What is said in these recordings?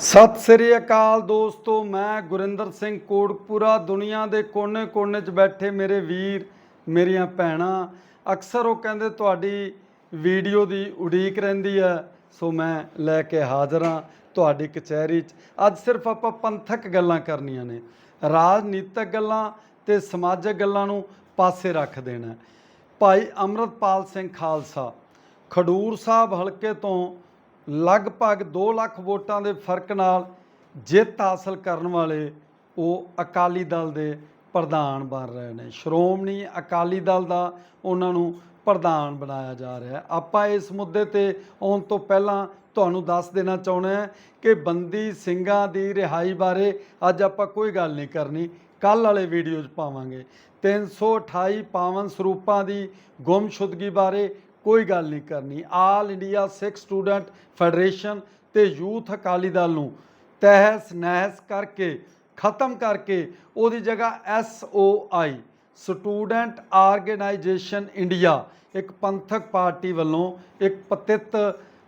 ਸਤਿ ਸ੍ਰੀ ਅਕਾਲ ਦੋਸਤੋ, ਮੈਂ ਗੁਰਿੰਦਰ ਸਿੰਘ ਕੋਟਪੂਰਾ, ਦੁਨੀਆ ਦੇ ਕੋਨੇ-ਕੋਨੇ 'ਚ ਬੈਠੇ ਮੇਰੇ ਵੀਰ, ਮੇਰੀਆਂ ਭੈਣਾਂ। ਅਕਸਰ ਉਹ ਕਹਿੰਦੇ, ਤੁਹਾਡੀ ਵੀਡੀਓ ਦੀ ਉਡੀਕ ਰਹਿੰਦੀ ਹੈ, ਸੋ ਮੈਂ ਲੈ ਕੇ ਹਾਜ਼ਰ ਹਾਂ ਤੁਹਾਡੀ ਕਚਹਿਰੀ 'ਚ। ਅੱਜ ਸਿਰਫ ਆਪਾਂ ਪੰਥਕ ਗੱਲਾਂ ਕਰਨੀਆਂ ਨੇ। ਰਾਜਨੀਤਿਕ ਗੱਲਾਂ ਤੇ ਸਮਾਜਿਕ ਗੱਲਾਂ ਨੂੰ ਪਾਸੇ ਰੱਖ ਦੇਣਾ ਭਾਈ ਅਮਰਤਪਾਲ ਸਿੰਘ ਖਾਲਸਾ, ਖਡੂਰ ਸਾਹਿਬ ਹਲਕੇ ਤੋਂ ਲਗਭਗ 2 ਲੱਖ ਵੋਟਾਂ ਦੇ ਫ਼ਰਕ ਨਾਲ ਜਿੱਤ ਹਾਸਲ ਕਰਨ ਵਾਲੇ ਉਹ ਅਕਾਲੀ ਦਲ ਦੇ ਪ੍ਰਧਾਨ ਬਣ ਰਹੇ ਨੇ। ਸ਼੍ਰੋਮਣੀ ਅਕਾਲੀ ਦਲ ਦਾ ਉਹਨਾਂ ਨੂੰ ਪ੍ਰਧਾਨ ਬਣਾਇਆ ਜਾ ਰਿਹਾ ਹੈ। ਆਪਾਂ ਇਸ ਮੁੱਦੇ ਤੇ ਆਉਣ ਤੋਂ ਪਹਿਲਾਂ ਤੁਹਾਨੂੰ ਦੱਸ ਦੇਣਾ ਚਾਹੁੰਦੇ ਹਾਂ ਕਿ ਬੰਦੀ ਸਿੰਘਾਂ ਦੀ ਰਿਹਾਈ ਬਾਰੇ ਅੱਜ ਆਪਾਂ ਕੋਈ ਗੱਲ ਨਹੀਂ ਕਰਨੀ। ਕੱਲ ਵਾਲੇ ਵੀਡੀਓ 'ਚ ਪਾਵਾਂਗੇ। 328 ਪਾਵਨ ਸਰੂਪਾਂ ਦੀ ਗੁੰਮਸ਼ੁਦਗੀ ਬਾਰੇ ਕੋਈ ਗੱਲ ਨਹੀਂ ਕਰਨੀ। All India Sikh student federation ਤੇ ਯੂਥ ਅਕਾਲੀ ਦਲ ਨੂੰ ਤਹਿਸ ਨਹਿਸ ਕਰਕੇ, ਖਤਮ ਕਰਕੇ ਉਹਦੀ ਜਗ੍ਹਾ S O I student organisation India ਇੱਕ ਪੰਥਕ ਪਾਰਟੀ ਵੱਲੋਂ ਇੱਕ ਪਤਿਤ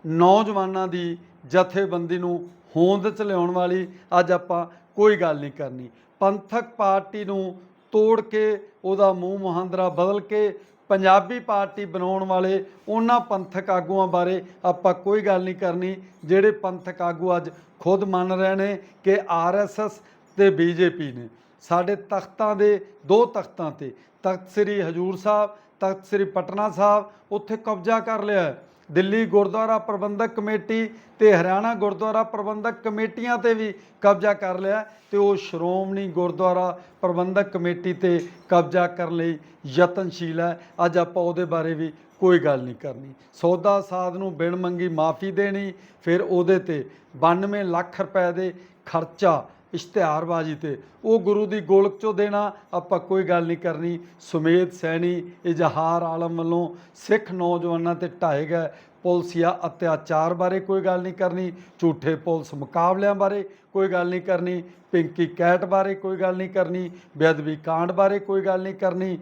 ਨੌਜਵਾਨਾਂ ਦੀ ਜਥੇਬੰਦੀ ਨੂੰ ਹੋਂਦ ਚ ਲਿਆਉਣ ਵਾਲੀ ਅੱਜ ਆਪਾਂ ਕੋਈ ਗੱਲ ਨਹੀਂ ਕਰਨੀ। ਪੰਥਕ ਪਾਰਟੀ ਨੂੰ ਤੋੜ ਕੇ, ਉਹਦਾ ਮੂੰਹ ਮੁਹਾਂਦਰਾ ਬਦਲ ਕੇ ਪੰਜਾਬੀ ਪਾਰਟੀ ਬਣਾਉਣ ਵਾਲੇ ਉਹਨਾਂ ਪੰਥਕ ਆਗੂਆਂ ਬਾਰੇ ਆਪਾਂ ਕੋਈ ਗੱਲ ਨਹੀਂ ਕਰਨੀ, ਜਿਹੜੇ ਪੰਥਕ ਆਗੂ ਅੱਜ ਖੁਦ ਮੰਨ ਰਹੇ ਨੇ ਕਿ ਆਰਐਸਐਸ ਤੇ ਬੀਜੇਪੀ ਨੇ। ਸਾਡੇ ਤਖਤਾਂ ਦੇ ਦੋ ਤਖਤਾਂ ਤੇ ਤਖਤ ਸ੍ਰੀ ਹਜੂਰ ਸਾਹਿਬ, ਤਖਤ ਸ੍ਰੀ ਪਟਨਾ ਸਾਹਿਬ, ਉੱਥੇ ਕਬਜ਼ਾ ਕਰ ਲਿਆ ਹੈ। ਦਿੱਲੀ ਗੁਰਦੁਆਰਾ ਪ੍ਰਬੰਧਕ ਕਮੇਟੀ ਤੇ ਹਰਿਆਣਾ ਗੁਰਦੁਆਰਾ ਪ੍ਰਬੰਧਕ ਕਮੇਟੀਆਂ ਤੇ ਵੀ ਕਬਜ਼ਾ ਕਰ ਲਿਆ ਤੇ ਉਹ ਸ਼੍ਰੋਮਣੀ ਗੁਰਦੁਆਰਾ ਪ੍ਰਬੰਧਕ ਕਮੇਟੀ ਤੇ ਕਬਜ਼ਾ ਕਰਨ ਲਈ ਯਤਨਸ਼ੀਲ ਹੈ। ਅੱਜ ਆਪਾਂ ਉਹਦੇ ਬਾਰੇ ਵੀ ਕੋਈ ਗੱਲ ਨਹੀਂ ਕਰਨੀ। ਸੌਦਾ ਸਾਧ ਨੂੰ ਬਿਨ ਮੰਗੀ ਮਾਫੀ ਦੇਣੀ, ਫਿਰ ਉਹਦੇ ਤੇ 92 ਲੱਖ ਰੁਪਏ ਦੇ ਖਰਚਾ ਇਸ਼ਤਿਹਾਰਬਾਜ਼ੀ ਤੇ। ਉਹ ਗੁਰੂ ਦੀ ਗੋਲਕ ਚੋਂ ਦੇਣਾ ਆਪਾਂ ਕੋਈ ਗੱਲ ਨਹੀਂ ਕਰਨੀ। ਸੁਮੇਧ ਸੈਣੀ, ਇਜ਼ਹਾਰ ਆਲਮ ਵੱਲੋਂ ਸਿੱਖ ਨੌਜਵਾਨਾਂ ਤੇ ਢਾਏ ਗਏ ਪੁਲਸੀਆ ਅਤਿਆਚਾਰ ਬਾਰੇ ਕੋਈ ਗੱਲ ਨਹੀਂ ਕਰਨੀ। ਝੂਠੇ ਪੁਲਿਸ ਮੁਕਾਬਲਿਆਂ ਬਾਰੇ ਕੋਈ ਗੱਲ ਨਹੀਂ ਕਰਨੀ। ਪਿੰਕੀ ਕੈਟ ਬਾਰੇ ਕੋਈ ਗੱਲ ਨਹੀਂ ਕਰਨੀ। ਬੇਅਦਬੀ ਕਾਂਡ ਬਾਰੇ ਕੋਈ ਗੱਲ ਨਹੀਂ ਕਰਨੀ।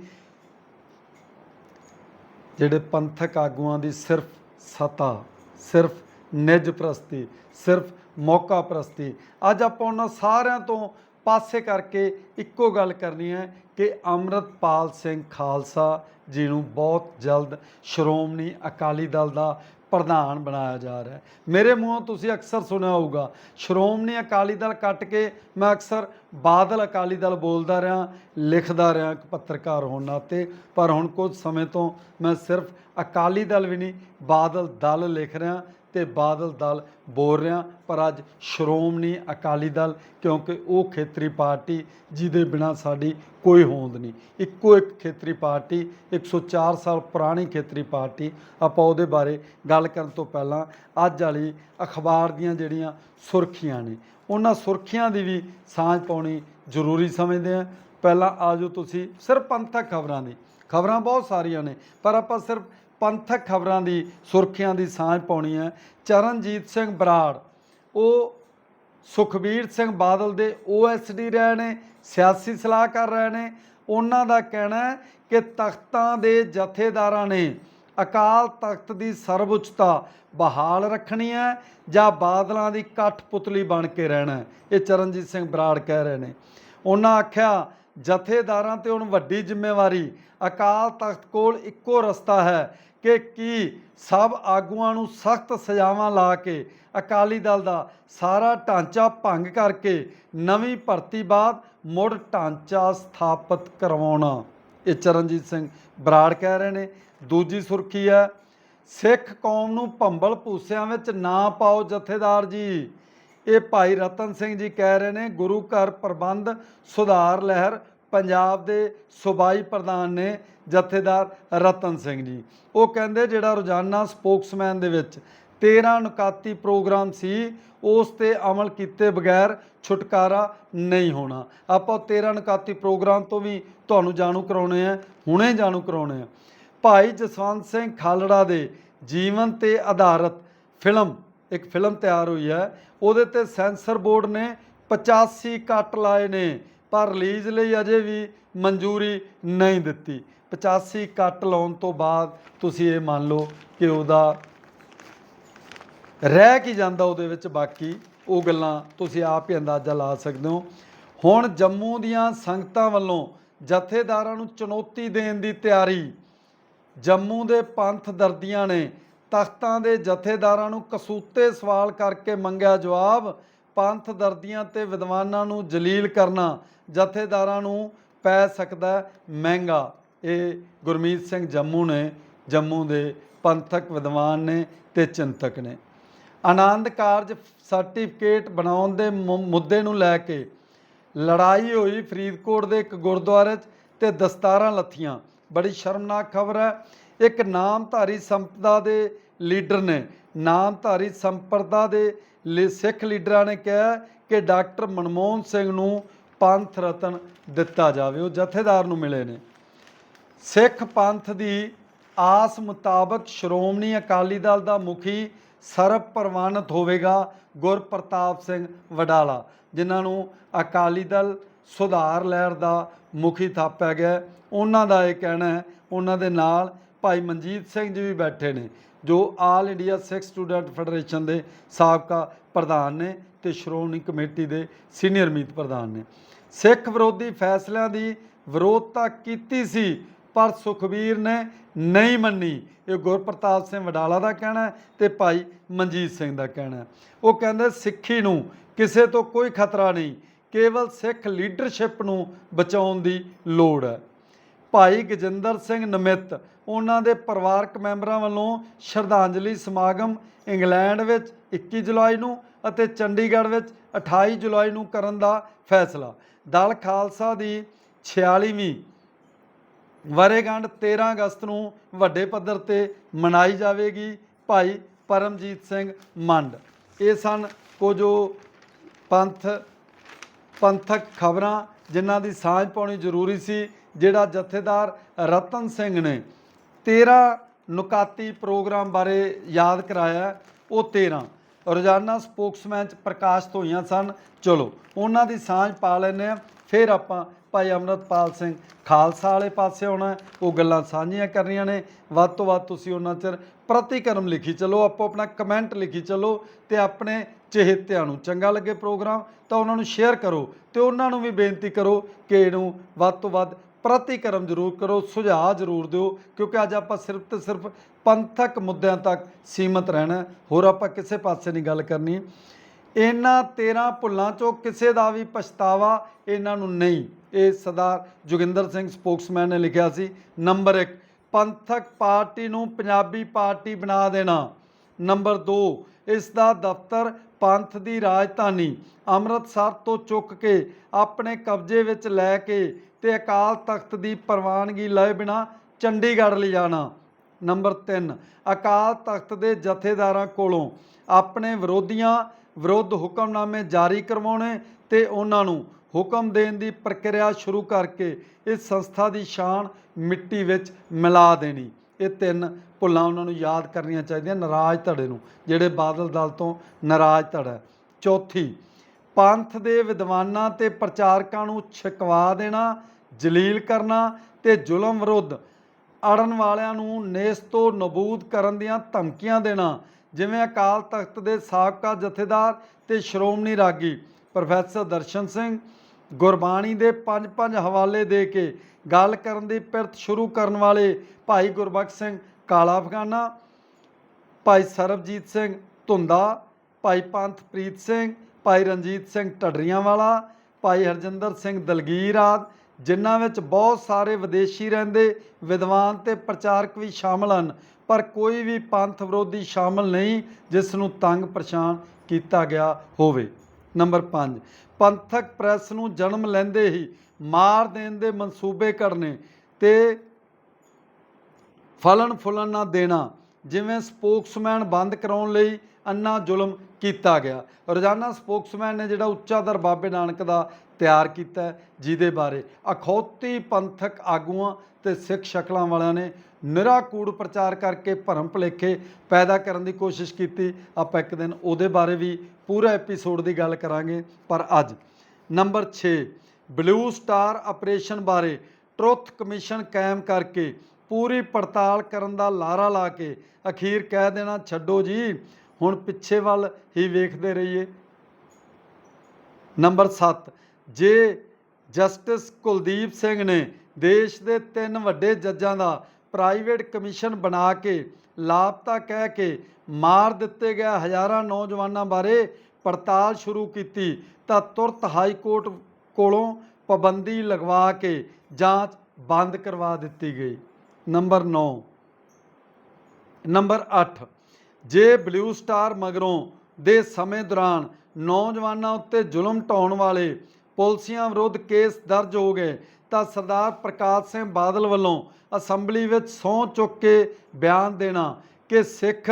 ਜਿਹੜੇ ਪੰਥਕ ਆਗੂਆਂ ਦੀ ਸਿਰਫ ਸਤਾ, ਸਿਰਫ ਨਿਜ ਪ੍ਰਸਤੀ, ਸਿਰਫ ਮੌਕਾ ਪ੍ਰਸਤੀ। ਅੱਜ ਆਪਾਂ ਉਹਨਾਂ ਸਾਰਿਆਂ ਤੋਂ ਪਾਸੇ ਕਰਕੇ ਇੱਕੋ ਗੱਲ ਕਰਨੀ ਹੈ ਕਿ ਅੰਮ੍ਰਿਤਪਾਲ ਸਿੰਘ ਖਾਲਸਾ ਜੀ ਨੂੰ ਬਹੁਤ ਜਲਦ ਸ਼੍ਰੋਮਣੀ ਅਕਾਲੀ ਦਲ ਦਾ ਪ੍ਰਧਾਨ ਬਣਾਇਆ ਜਾ ਰਿਹਾ ਹੈ। ਮੇਰੇ ਮੂੰਹੋਂ ਤੁਸੀਂ ਅਕਸਰ ਸੁਣਿਆ ਹੋਊਗਾ, ਸ਼੍ਰੋਮਣੀ ਅਕਾਲੀ ਦਲ ਕੱਟ ਕੇ ਮੈਂ ਅਕਸਰ ਬਾਦਲ ਅਕਾਲੀ ਦਲ ਬੋਲਦਾ ਰਿਹਾ, ਲਿਖਦਾ ਰਿਹਾ ਇੱਕ ਪੱਤਰਕਾਰ ਹੋਣ ਨਾਤੇ, ਪਰ ਹੁਣ ਕੁਝ ਸਮੇਂ ਤੋਂ ਮੈਂ ਸਿਰਫ ਅਕਾਲੀ ਦਲ ਵੀ ਨਹੀਂ, ਬਾਦਲ ਦਲ ਲਿਖ ਰਿਹਾ ਤੇ ਬਾਦਲ ਦਲ ਬੋਲ ਰਿਹਾ, ਪਰ ਅੱਜ ਸ਼੍ਰੋਮਣੀ ਅਕਾਲੀ ਦਲ, ਕਿਉਂਕਿ ਉਹ ਖੇਤਰੀ ਪਾਰਟੀ ਜਿਹਦੇ ਬਿਨਾ ਸਾਡੀ ਕੋਈ ਹੋਂਦ ਨਹੀਂ। ਇੱਕੋ ਇੱਕ ਖੇਤਰੀ ਪਾਰਟੀ 104 ਸਾਲ ਪੁਰਾਣੀ ਖੇਤਰੀ ਪਾਰਟੀ। ਆਪਾਂ ਉਹਦੇ ਬਾਰੇ ਗੱਲ ਕਰਨ ਤੋਂ ਪਹਿਲਾਂ ਅੱਜ ਵਾਲੀ ਅਖਬਾਰ ਦੀਆਂ ਜਿਹੜੀਆਂ ਸੁਰਖੀਆਂ ਨੇ, ਉਹਨਾਂ ਸੁਰਖੀਆਂ ਦੀ ਵੀ ਸਾਂਝ ਪਾਉਣੀ ਜ਼ਰੂਰੀ ਸਮਝਦੇ ਆ ਪਹਿਲਾਂ ਆਜੋ ਤੁਸੀਂ ਸਿਰਫ ਪੰਥਕ ਖਬਰਾਂ ਦੀ। ਖਬਰਾਂ ਬਹੁਤ ਸਾਰੀਆਂ ਨੇ, ਪਰ ਆਪਾਂ ਸਿਰਫ ਪੰਥਕ ਖਬਰਾਂ ਦੀ, ਸੁਰਖੀਆਂ ਦੀ ਸਾਂਝ ਪਾਉਣੀ ਹੈ। ਚਰਨਜੀਤ ਸਿੰਘ ਬਰਾੜ, ਉਹ ਸੁਖਬੀਰ ਸਿੰਘ ਬਾਦਲ ਦੇ ਓਐਸਡੀ ਰਹੇ ਨੇ, ਸਿਆਸੀ ਸਲਾਹਕਾਰ ਰਹੇ ਨੇ। ਉਹਨਾਂ ਦਾ ਕਹਿਣਾ ਹੈ ਕਿ ਤਖਤਾਂ ਦੇ ਜਥੇਦਾਰਾਂ ਨੇ ਅਕਾਲ ਤਖਤ ਦੀ ਸਰਵਉੱਚਤਾ ਬਹਾਲ ਰੱਖਣੀ ਹੈ ਜਾਂ ਬਾਦਲਾਂ ਦੀ ਕਠਪੁਤਲੀ ਬਣ ਕੇ ਰਹਿਣਾ ਇਹ ਚਰਨਜੀਤ ਸਿੰਘ ਬਰਾੜ ਕਹਿ ਰਹੇ ਨੇ। ਉਹਨਾਂ ਆਖਿਆ, ਜਥੇਦਾਰਾਂ ਤੇ ਹੁਣ ਵੱਡੀ ਜ਼ਿੰਮੇਵਾਰੀ, ਅਕਾਲ ਤਖਤ ਕੋਲ ਇੱਕੋ ਰਸਤਾ ਹੈ ਕਿ ਕੀ ਸਭ ਆਗੂਆਂ ਨੂੰ ਸਖਤ ਸਜ਼ਾਵਾਂ ਲਾ ਕੇ ਅਕਾਲੀ ਦਲ ਦਾ ਸਾਰਾ ਢਾਂਚਾ ਭੰਗ ਕਰਕੇ ਨਵੀਂ ਭਰਤੀ ਬਾਅਦ ਮੁੜ ਢਾਂਚਾ ਸਥਾਪਿਤ ਕਰਵਾਉਣਾ। ਇਹ ਚਰਨਜੀਤ ਸਿੰਘ ਬਰਾੜ ਕਹਿ ਰਹੇ ਨੇ। ਦੂਜੀ ਸੁਰਖੀ ਹੈ, ਸਿੱਖ ਕੌਮ ਨੂੰ ਭੰਬਲ ਭੂਸਿਆਂ ਵਿੱਚ ਨਾ ਪਾਓ ਜਥੇਦਾਰ ਜੀ। ਇਹ ਭਾਈ ਰਤਨ ਸਿੰਘ ਜੀ ਕਹਿ ਰਹੇ ਨੇ, ਗੁਰੂ ਘਰ ਪ੍ਰਬੰਧ ਸੁਧਾਰ ਲਹਿਰ ਪੰਜਾਬ ਦੇ ਸੂਬਾਈ ਪ੍ਰਧਾਨ ਨੇ ਜਥੇਦਾਰ ਰਤਨ ਸਿੰਘ ਜੀ। ਉਹ ਕਹਿੰਦੇ ਜਿਹੜਾ ਰੋਜ਼ਾਨਾ ਸਪੋਕਸਮੈਨ ਦੇ ਵਿੱਚ 13 ਨੁਕਾਤੀ ਪ੍ਰੋਗਰਾਮ ਸੀ, ਉਸ ਤੇ ਅਮਲ ਕੀਤੇ ਬਗੈਰ ਛੁਟਕਾਰਾ ਨਹੀਂ ਹੋਣਾ। ਆਪਾਂ ਉਹ 13 ਨੁਕਾਤੀ ਪ੍ਰੋਗਰਾਮ ਤੋਂ ਵੀ ਤੁਹਾਨੂੰ ਜਾਣੂ ਕਰਾਉਣੇ ਆ, ਹੁਣੇ ਜਾਣੂ ਕਰਾਉਣੇ ਆ। ਭਾਈ ਜਸਵੰਤ ਸਿੰਘ ਖਾਲੜਾ ਦੇ ਜੀਵਨ ਤੇ ਆਧਾਰਿਤ ਫਿਲਮ, ਇੱਕ ਫਿਲਮ ਤਿਆਰ ਹੋਈ ਹੈ। ਉਹਦੇ ਤੇ ਸੈਂਸਰ ਬੋਰਡ ਨੇ 85 ਕੱਟ ਲਾਏ ਨੇ। ਪਰ ਰਿਲੀਜ਼ ਲਈ ਅਜੇ ਵੀ ਮਨਜ਼ੂਰੀ ਨਹੀਂ ਦਿੱਤੀ। 85 ਕੱਟ ਲਾਉਣ ਤੋਂ ਬਾਅਦ ਤੁਸੀਂ ਇਹ ਮੰਨ ਲਓ ਕਿ ਉਹਦਾ ਰਹਿ ਕੀ ਜਾਂਦਾ ਉਹਦੇ ਵਿੱਚ, ਬਾਕੀ ਉਹ ਗੱਲਾਂ ਤੁਸੀਂ ਆਪ ਹੀ ਅੰਦਾਜ਼ਾ ਲਾ ਸਕਦੇ ਹੋ। ਹੁਣ ਜੰਮੂ ਦੀਆਂ ਸੰਗਤਾਂ ਵੱਲੋਂ ਜਥੇਦਾਰਾਂ ਨੂੰ ਚੁਣੌਤੀ ਦੇਣ ਦੀ ਤਿਆਰੀ। ਜੰਮੂ ਦੇ ਪੰਥ ਦਰਦੀਆਂ ਨੇ ਤਖਤਾਂ ਦੇ ਜਥੇਦਾਰਾਂ ਨੂੰ ਕਸੂਤੇ ਸਵਾਲ ਕਰਕੇ ਮੰਗਿਆ ਜਵਾਬ। ਪੰਥ ਦਰਦੀਆਂ ਤੇ ਵਿਦਵਾਨਾਂ ਨੂੰ ਜਲੀਲ ਕਰਨਾ ਜਥੇਦਾਰਾਂ ਨੂੰ ਪੈ ਸਕਦਾ ਮਹਿੰਗਾ। ਇਹ ਗੁਰਮੀਤ ਸਿੰਘ ਜੰਮੂ ਨੇ, ਜੰਮੂ ਦੇ ਪੰਥਕ ਵਿਦਵਾਨ ਨੇ ਤੇ ਚਿੰਤਕ ਨੇ। ਆਨੰਦ ਕਾਰਜ ਸਰਟੀਫਿਕੇਟ ਬਣਾਉਣ ਦੇ ਮੁ- ਮੁੱਦੇ ਨੂੰ ਲੈ ਕੇ ਲੜਾਈ ਹੋਈ ਫਰੀਦਕੋਟ ਦੇ ਇੱਕ ਗੁਰਦੁਆਰੇ 'ਚ ਤੇ ਦਸਤਾਰਾਂ ਲੱਥੀਆਂ। ਬੜੀ ਸ਼ਰਮਨਾਕ ਖਬਰ ਹੈ। ਇੱਕ ਨਾਮਧਾਰੀ ਸੰਪਦਾ ਦੇ ਲੀਡਰ ਨੇ ਨਾਮਧਾਰੀ ਸੰਪਰਦਾ ਦੇ ਲੀ- ਸਿੱਖ ਲੀਡਰਾਂ ਨੇ ਕਿਹਾ ਕਿ ਡਾਕਟਰ ਮਨਮੋਹਨ ਸਿੰਘ ਨੂੰ ਪੰਥ ਰਤਨ ਦਿੱਤਾ ਜਾਵੇ, ਉਹ ਜਥੇਦਾਰ ਨੂੰ ਮਿਲੇ ਨੇ। ਸਿੱਖ ਪੰਥ ਦੀ ਆਸ ਮੁਤਾਬਕ ਸ਼੍ਰੋਮਣੀ ਅਕਾਲੀ ਦਲ ਦਾ ਮੁਖੀ ਸਰਬ ਪ੍ਰਵਾਨਿਤ ਹੋਵੇਗਾ ਗੁਰਪ੍ਰਤਾਪ ਸਿੰਘ ਵਡਾਲਾ, ਜਿਨ੍ਹਾਂ ਨੂੰ ਅਕਾਲੀ ਦਲ ਸੁਧਾਰ ਲਹਿਰ ਦਾ ਮੁਖੀ ਥਾਪਿਆ ਗਿਆ। ਉਹਨਾਂ ਦਾ ਇਹ ਕਹਿਣਾ ਹੈ, ਉਹਨਾਂ ਦੇ ਨਾਲ ਭਾਈ ਮਨਜੀਤ ਸਿੰਘ ਜੀ ਵੀ ਬੈਠੇ ਨੇ। ਜੋ all India Sikh student federation ਦੇ ਸਾਬਕਾ ਪ੍ਰਧਾਨ ਨੇ ਤੇ ਸ਼੍ਰੋਮਣੀ ਕਮੇਟੀ ਦੇ ਸੀਨੀਅਰ ਮੀਤ ਪ੍ਰਧਾਨ ਨੇ। ਸਿੱਖ ਵਿਰੋਧੀ ਫੈਸਲਿਆਂ ਦੀ ਵਿਰੋਧਤਾ ਕੀਤੀ ਸੀ, ਪਰ ਸੁਖਬੀਰ ਨੇ ਨਹੀਂ ਮੰਨੀ। ਇਹ ਗੁਰਪ੍ਰਤਾਪ ਸਿੰਘ ਵਡਾਲਾ ਦਾ ਕਹਿਣਾ ਹੈ ਤੇ ਭਾਈ ਮਨਜੀਤ ਸਿੰਘ ਦਾ ਕਹਿਣਾ ਉਹ ਕਹਿੰਦੇ, ਸਿੱਖੀ ਨੂੰ ਕਿਸੇ ਤੋਂ ਕੋਈ ਖਤਰਾ ਨਹੀਂ, ਕੇਵਲ ਸਿੱਖ ਲੀਡਰਸ਼ਿਪ ਨੂੰ ਬਚਾਉਣ ਦੀ ਲੋੜ ਹੈ। ਭਾਈ ਗਜਿੰਦਰ ਸਿੰਘ ਨਮਿਤ, ਉਹਨਾਂ ਦੇ ਪਰਿਵਾਰਕ ਮੈਂਬਰਾਂ ਵੱਲੋਂ ਸ਼ਰਧਾਂਜਲੀ ਸਮਾਗਮ ਇੰਗਲੈਂਡ ਵਿੱਚ 21 ਜੁਲਾਈ ਨੂੰ ਅਤੇ ਚੰਡੀਗੜ੍ਹ ਵਿੱਚ 28 ਜੁਲਾਈ ਨੂੰ ਕਰਨ ਦਾ ਫੈਸਲਾ। ਦਲ ਖਾਲਸਾ ਦੀ 46ਵੀਂ ਵਰੇਗੰਢ 13 ਅਗਸਤ ਨੂੰ ਵੱਡੇ ਪੱਧਰ ਤੇ ਮਨਾਈ ਜਾਵੇਗੀ ਭਾਈ ਪਰਮਜੀਤ ਸਿੰਘ ਮੰਡ। ਇਹ ਸਨ ਕੁਝ ਉਹ ਪੰਥ, ਪੰਥਕ ਖਬਰਾਂ, ਜਿਨ੍ਹਾਂ ਦੀ ਸਾਂਝ ਪਾਉਣੀ ਜ਼ਰੂਰੀ ਸੀ। ਜਿਹੜਾ ਜਥੇਦਾਰ ਰਤਨ ਸਿੰਘ ਨੇ 13 ਨੁਕਾਤੀ ਪ੍ਰੋਗਰਾਮ ਬਾਰੇ ਯਾਦ ਕਰਾਇਆ, ਉਹ 13 ਰੋਜ਼ਾਨਾ ਸਪੋਕਸਮੈਨ ਚ ਪ੍ਰਕਾਸ਼ਿਤ ਹੋਈਆਂ ਸਨ। ਚਲੋ, ਉਹਨਾਂ ਦੀ ਸਾਂਝ ਪਾ ਲੈਂਦੇ ਆ ਫਿਰ ਆਪਾਂ ਭਾਈ ਅਮਰਤਪਾਲ ਸਿੰਘ ਖਾਲਸਾ ਵਾਲੇ ਪਾਸੇ ਆਉਣਾ ਉਹ ਗੱਲਾਂ ਸਾਂਝੀਆਂ ਕਰਨੀਆਂ ਨੇ। ਵੱਧ ਤੋਂ ਵੱਧ ਤੁਸੀਂ ਉਹਨਾਂ ਚਿਰ ਪ੍ਰਤੀਕਰਮ ਲਿਖੀ ਚੱਲੋ, ਆਪੋ ਆਪਣਾ ਕਮੈਂਟ ਲਿਖੀ ਚੱਲੋ ਤੇ ਆਪਣੇ ਚਹੇਤਿਆਂ ਨੂੰ ਚੰਗਾ ਲੱਗੇ ਪ੍ਰੋਗਰਾਮ, ਤਾਂ ਉਹਨਾਂ ਨੂੰ ਸ਼ੇਅਰ ਕਰੋ ਤੇ ਉਹਨਾਂ ਨੂੰ ਵੀ ਬੇਨਤੀ ਕਰੋ ਕਿ ਇਹਨੂੰ ਵੱਧ ਤੋਂ ਵੱਧ ਪ੍ਰਤੀਕਰਮ ਜ਼ਰੂਰ ਕਰੋ, ਸੁਝਾਅ ਜ਼ਰੂਰ ਦਿਓ, ਕਿਉਂਕਿ ਅੱਜ ਆਪਾਂ ਸਿਰਫ ਤੇ ਸਿਰਫ ਪੰਥਕ ਮੁੱਦਿਆਂ ਤੱਕ ਸੀਮਤ ਰਹਿਣਾ ਹੋਰ ਆਪਾਂ ਕਿਸੇ ਪਾਸੇ ਨਹੀਂ ਗੱਲ ਕਰਨੀ। ਇਹਨਾਂ 13 ਭੁੱਲਾਂ ਚੋਂ ਕਿਸੇ ਦਾ ਵੀ ਪਛਤਾਵਾ ਇਹਨਾਂ ਨੂੰ ਨਹੀਂ। ਇਹ ਸਰਦਾਰ ਜੋਗਿੰਦਰ ਸਿੰਘ ਸਪੋਕਸਮੈਨ ਨੇ ਲਿਖਿਆ ਸੀ। ਨੰਬਰ 1 ਪੰਥਕ ਪਾਰਟੀ ਨੂੰ ਪੰਜਾਬੀ ਪਾਰਟੀ ਬਣਾ ਦੇਣਾ। ਨੰਬਰ 2 ਇਸ ਦਾ ਦਫ਼ਤਰ ਪੰਥ ਦੀ ਰਾਜਧਾਨੀ ਅੰਮ੍ਰਿਤਸਰ ਤੋਂ ਚੁੱਕ ਕੇ ਆਪਣੇ ਕਬਜ਼ੇ ਵਿੱਚ ਲੈ ਕੇ ਤੇ ਅਕਾਲ ਤਖਤ ਦੀ ਪ੍ਰਵਾਨਗੀ ਲਏ ਬਿਨਾ ਚੰਡੀਗੜ੍ਹ ਲਿਜਾਣਾ। ਨੰਬਰ 3 ਅਕਾਲ ਤਖਤ ਦੇ ਜਥੇਦਾਰਾਂ ਕੋਲੋਂ ਆਪਣੇ ਵਿਰੋਧੀਆਂ ਵਿਰੁੱਧ ਹੁਕਮਨਾਮੇ ਜਾਰੀ ਕਰਵਾਉਣੇ ਤੇ ਉਹਨਾਂ ਨੂੰ ਹੁਕਮ ਦੇਣ ਦੀ ਪ੍ਰਕਿਰਿਆ ਸ਼ੁਰੂ ਕਰਕੇ ਇਸ ਸੰਸਥਾ ਦੀ ਸ਼ਾਨ ਮਿੱਟੀ ਵਿੱਚ ਮਿਲਾ ਦੇਣੀ। ਇਹ ਤਿੰਨ ਭੁੱਲਾਂ ਉਹਨਾਂ ਨੂੰ ਯਾਦ ਕਰਨੀਆਂ ਚਾਹੀਦੀਆਂ, ਨਾਰਾਜ਼ ਧੜੇ ਨੂੰ, ਜਿਹੜੇ ਬਾਦਲ ਦਲ ਤੋਂ ਨਾਰਾਜ਼ ਧੜਾ ਚੌਥੀ, ਪੰਥ ਦੇ ਵਿਦਵਾਨਾਂ ਤੇ ਪ੍ਰਚਾਰਕਾਂ ਨੂੰ ਛਕਵਾ ਦੇਣਾ, ਜਲੀਲ ਕਰਨਾ ਤੇ ਜ਼ੁਲਮ ਵਿਰੁੱਧ ਅੜਨ ਵਾਲਿਆਂ ਨੂੰ ਨੇਸ ਤੋਂ ਨਬੂਦ ਕਰਨ ਦੀਆਂ ਧਮਕੀਆਂ ਦੇਣਾ, ਜਿਵੇਂ ਅਕਾਲ ਤਖਤ ਦੇ ਸਾਬਕਾ ਜਥੇਦਾਰ ਤੇ ਸ਼੍ਰੋਮਣੀ ਰਾਗੀ ਪ੍ਰੋਫੈਸਰ ਦਰਸ਼ਨ ਸਿੰਘ ਗੁਰਬਾਣੀ ਦੇ ਪੰਜ ਪੰਜ ਹਵਾਲੇ ਦੇ ਕੇ ਗੱਲ ਕਰਨ ਦੀ ਪਿਰਤ ਸ਼ੁਰੂ ਕਰਨ ਵਾਲੇ ਭਾਈ ਗੁਰਬਖਸ਼ ਸਿੰਘ ਕਾਲਾ ਅਫਗਾਨਾ ਭਾਈ ਸਰਬਜੀਤ ਸਿੰਘ ਧੁੰਦਾ, ਭਾਈ ਪੰਥਪ੍ਰੀਤ ਸਿੰਘ, ਭਾਈ ਰਣਜੀਤ ਸਿੰਘ ਢੱਡਰੀਆਂ ਵਾਲਾ ਭਾਈ ਹਰਜਿੰਦਰ ਸਿੰਘ ਦਲਗੀਰ ਆਦ, ਜਿਨ੍ਹਾਂ ਵਿੱਚ ਬਹੁਤ ਸਾਰੇ ਵਿਦੇਸ਼ੀ ਰਹਿੰਦੇ ਵਿਦਵਾਨ ਤੇ ਪ੍ਰਚਾਰਕ ਵੀ ਸ਼ਾਮਲ ਹਨ, ਪਰ ਕੋਈ ਵੀ ਪੰਥ ਵਿਰੋਧੀ ਸ਼ਾਮਲ ਨਹੀਂ, ਜਿਸ ਨੂੰ ਤੰਗ ਪਰੇਸ਼ਾਨ ਕੀਤਾ ਗਿਆ ਹੋਵੇ। ਨੰਬਰ 5 ਪੰਥਕ ਪ੍ਰੈਸ ਨੂੰ ਜਨਮ ਲੈਂਦੇ ਹੀ ਮਾਰ ਦੇਣ ਦੇ ਮਨਸੂਬੇ ਕਰਨੇ ਤੇ ਫਲਣ ਫੁੱਲਣ ਨਾ ਦੇਣਾ, ਜਿਵੇਂ ਸਪੋਕਸਮੈਨ ਬੰਦ ਕਰਾਉਣ ਲਈ ਅੰਨਾ ਜ਼ੁਲਮ ਕੀਤਾ ਗਿਆ। ਰੋਜ਼ਾਨਾ ਸਪੋਕਸਮੈਨ ਨੇ ਜਿਹੜਾ ਉੱਚਾ ਦਰ ਬਾਬੇ ਨਾਨਕ ਦਾ ਤਿਆਰ ਕੀਤਾ ਜਿਹਦੇ ਬਾਰੇ ਅਖੌਤੀ ਪੰਥਕ ਆਗੂਆਂ ਤੇ ਸਿੱਖ ਸ਼ਕਲਾਂ ਵਾਲਿਆਂ ਨੇ ਨਿਰਾ ਕੂੜ ਪ੍ਰਚਾਰ ਕਰਕੇ ਭਰਮ ਭੁਲੇਖੇ ਪੈਦਾ ਕਰਨ ਦੀ ਕੋਸ਼ਿਸ਼ ਕੀਤੀ। ਆਪਾਂ ਇੱਕ ਦਿਨ ਉਹਦੇ ਬਾਰੇ ਵੀ ਪੂਰਾ ਐਪੀਸੋਡ ਦੀ ਗੱਲ ਕਰਾਂਗੇ। ਪਰ ਅੱਜ ਨੰਬਰ 6 ਬਲੂ ਸਟਾਰ ਆਪਰੇਸ਼ਨ ਬਾਰੇ ਟਰੁੱਥ ਕਮਿਸ਼ਨ ਕਾਇਮ ਕਰਕੇ ਪੂਰੀ ਪੜਤਾਲ ਕਰਨ ਦਾ ਲਾਰਾ ਲਾ ਕੇ ਅਖੀਰ ਕਹਿ ਦੇਣਾ, ਛੱਡੋ ਜੀ, ਹੁਣ ਪਿੱਛੇ ਵੱਲ ਹੀ ਵੇਖਦੇ ਰਹੀਏ। ਨੰਬਰ 7 ਜੇ ਜਸਟਿਸ ਕੁਲਦੀਪ ਸਿੰਘ ਨੇ ਦੇਸ਼ ਦੇ ਤਿੰਨ ਵੱਡੇ ਜੱਜਾਂ ਦਾ ਪ੍ਰਾਈਵੇਟ ਕਮਿਸ਼ਨ ਬਣਾ ਕੇ ਲਾਪਤਾ ਕਹਿ ਕੇ ਮਾਰ ਦਿੱਤੇ ਗਏ ਹਜ਼ਾਰਾਂ ਨੌਜਵਾਨਾਂ ਬਾਰੇ ਪੜਤਾਲ ਸ਼ੁਰੂ ਕੀਤੀ ਤਾਂ ਤੁਰਤ ਹਾਈ ਕੋਰਟ ਕੋਲੋਂ ਪਾਬੰਦੀ ਲਗਵਾ ਕੇ ਜਾਂਚ ਬੰਦ ਕਰਵਾ ਦਿੱਤੀ ਗਈ। ਨੰਬਰ 9 ਨੰਬਰ 8 ਜੇ ਬਲੂ ਸਟਾਰ ਮਗਰੋਂ ਦੇ ਸਮੇਂ ਦੌਰਾਨ ਨੌਜਵਾਨਾਂ ਉੱਤੇ ਜ਼ੁਲਮ ਢਾਉਣ ਵਾਲੇ ਪੁਲਸੀਆਂ ਵਿਰੁੱਧ ਕੇਸ ਦਰਜ ਹੋ ਗਏ ਤਾਂ ਸਰਦਾਰ ਪ੍ਰਕਾਸ਼ ਸਿੰਘ ਬਾਦਲ ਵੱਲੋਂ ਅਸੈਂਬਲੀ ਵਿੱਚ ਸਹੁੰ ਚੁੱਕ ਕੇ ਬਿਆਨ ਦੇਣਾ ਕਿ ਸਿੱਖ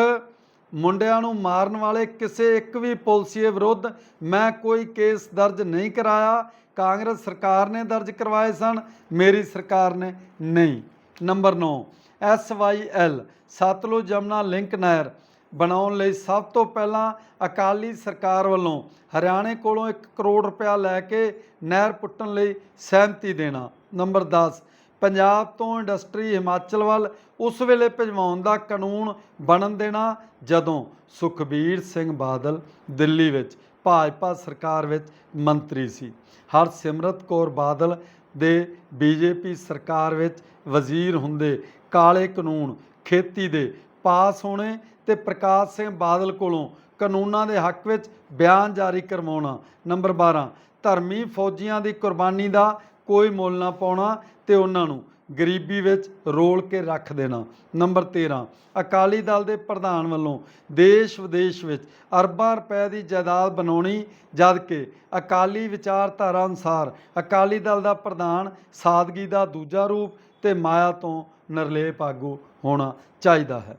ਮੁੰਡਿਆਂ ਨੂੰ ਮਾਰਨ ਵਾਲੇ ਕਿਸੇ ਇੱਕ ਵੀ ਪੁਲਸੀਏ ਵਿਰੁੱਧ ਮੈਂ ਕੋਈ ਕੇਸ ਦਰਜ ਨਹੀਂ ਕਰਾਇਆ। ਕਾਂਗਰਸ ਸਰਕਾਰ ਨੇ ਦਰਜ ਕਰਵਾਏ ਸਨ, ਮੇਰੀ ਸਰਕਾਰ ਨੇ ਨਹੀਂ। Number 9 SYL Satluj Jamuna link ਨਹਿਰ। ਬਣਾਉਣ ਲਈ ਸਭ ਤੋਂ ਪਹਿਲਾਂ ਅਕਾਲੀ ਸਰਕਾਰ ਵੱਲੋਂ ਹਰਿਆਣੇ ਕੋਲੋਂ 1 ਕਰੋੜ ਰੁਪਇਆ ਲੈ ਕੇ ਨਹਿਰ ਪੁੱਟਣ ਲਈ ਸਹਿਮਤੀ ਦੇਣਾ। ਨੰਬਰ 10 ਪੰਜਾਬ ਤੋਂ ਇੰਡਸਟਰੀ ਹਿਮਾਚਲ ਵੱਲ ਉਸ ਵੇਲੇ ਭਜਵਾਉਣ ਦਾ ਕਾਨੂੰਨ ਬਣਨ ਦੇਣਾ ਜਦੋਂ ਸੁਖਬੀਰ ਸਿੰਘ ਬਾਦਲ ਦਿੱਲੀ ਵਿੱਚ, ਭਾਜਪਾ ਸਰਕਾਰ ਵਿੱਚ ਮੰਤਰੀ ਸੀ। ਹਰਸਿਮਰਤ ਕੌਰ ਬਾਦਲ ਦੇ ਬੀਜੇਪੀ ਸਰਕਾਰ ਵਿੱਚ ਵਜ਼ੀਰ ਹੁੰਦੇ ਕਾਲੇ ਕਾਨੂੰਨ ਖੇਤੀ ਦੇ ਪਾਸ ਹੋਣੇ ਤੇ ਪ੍ਰਕਾਸ਼ ਸਿੰਘ ਬਾਦਲ ਕੋਲੋਂ ਕਾਨੂੰਨਾਂ ਦੇ ਹੱਕ ਵਿੱਚ ਬਿਆਨ ਜਾਰੀ ਕਰਵਾਉਣਾ। ਨੰਬਰ 12 ਧਰਮੀ ਫੌਜੀਆਂ ਦੀ ਕੁਰਬਾਨੀ ਦਾ ਕੋਈ ਮੁੱਲ ਨਾ ਪਾਉਣਾ ਤੇ ਉਹਨਾਂ ਨੂੰ ਗਰੀਬੀ ਵਿੱਚ ਰੋਲ ਕੇ ਰੱਖ ਦੇਣਾ। ਨੰਬਰ 13 ਅਕਾਲੀ ਦਲ ਦੇ ਪ੍ਰਧਾਨ ਵੱਲੋਂ ਦੇਸ਼ ਵਿਦੇਸ਼ ਵਿੱਚ ਅਰਬਾਂ ਰੁਪਏ ਦੀ ਜਾਇਦਾਦ ਬਣਾਉਣੀ ਜਦ ਕਿ ਅਕਾਲੀ ਵਿਚਾਰਧਾਰਾ ਅਨੁਸਾਰ ਅਕਾਲੀ ਦਲ ਦਾ ਪ੍ਰਧਾਨ ਸਾਦਗੀ ਦਾ ਦੂਜਾ ਰੂਪ ਤੇ ਮਾਇਆ ਤੋਂ ਨਿਰਲੇਪ ਆਗੂ ਹੋਣਾ ਚਾਹੀਦਾ ਹੈ।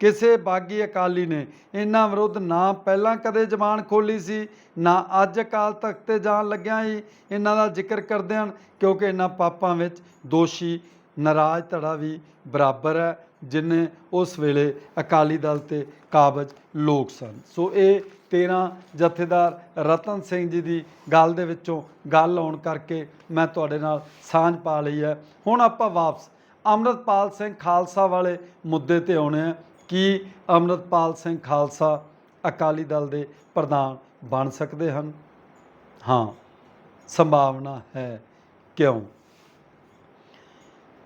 ਕਿਸੇ ਬਾਗੀ ਅਕਾਲੀ ਨੇ ਇਹਨਾਂ ਵਿਰੁੱਧ ਨਾ ਪਹਿਲਾਂ ਕਦੇ ਜ਼ਬਾਨ ਖੋਲੀ ਸੀ, ਨਾ ਅੱਜ ਅਕਾਲ ਤਖਤ ਤੇ ਜਾਣ ਲੱਗਿਆ ਹੀ ਇਹਨਾਂ ਦਾ ਜ਼ਿਕਰ ਕਰਦੇ ਹਨ, ਕਿਉਂਕਿ ਇਹਨਾਂ ਪਾਪਾਂ ਵਿੱਚ ਦੋਸ਼ੀ ਨਾਰਾਜ਼ ਧੜਾ ਵੀ ਬਰਾਬਰ ਹੈ, ਜਿਨੇ ਉਸ ਵੇਲੇ ਅਕਾਲੀ ਦਲ ਤੇ ਕਾਬਜ ਲੋਕ ਸਨ। ਸੋ ਇਹ 13 ਜਥੇਦਾਰ ਰਤਨ ਸਿੰਘ ਜੀ ਦੀ ਗੱਲ ਦੇ ਵਿੱਚੋਂ ਗੱਲ ਆਉਣ ਕਰਕੇ ਮੈਂ ਤੁਹਾਡੇ ਨਾਲ ਸਾਂਝ ਪਾ ਲਈ ਹੈ। ਹੁਣ ਆਪਾਂ ਵਾਪਸ ਅੰਮ੍ਰਿਤਪਾਲ ਸਿੰਘ ਖਾਲਸਾ ਵਾਲੇ ਮੁੱਦੇ ਤੇ ਆਉਣੇ ਆ ਕੀ ਅੰਮ੍ਰਿਤਪਾਲ ਸਿੰਘ ਖਾਲਸਾ ਅਕਾਲੀ ਦਲ ਦੇ ਪ੍ਰਧਾਨ ਬਣ ਸਕਦੇ ਹਨ? ਹਾਂ, ਸੰਭਾਵਨਾ ਹੈ। ਕਿਉਂ?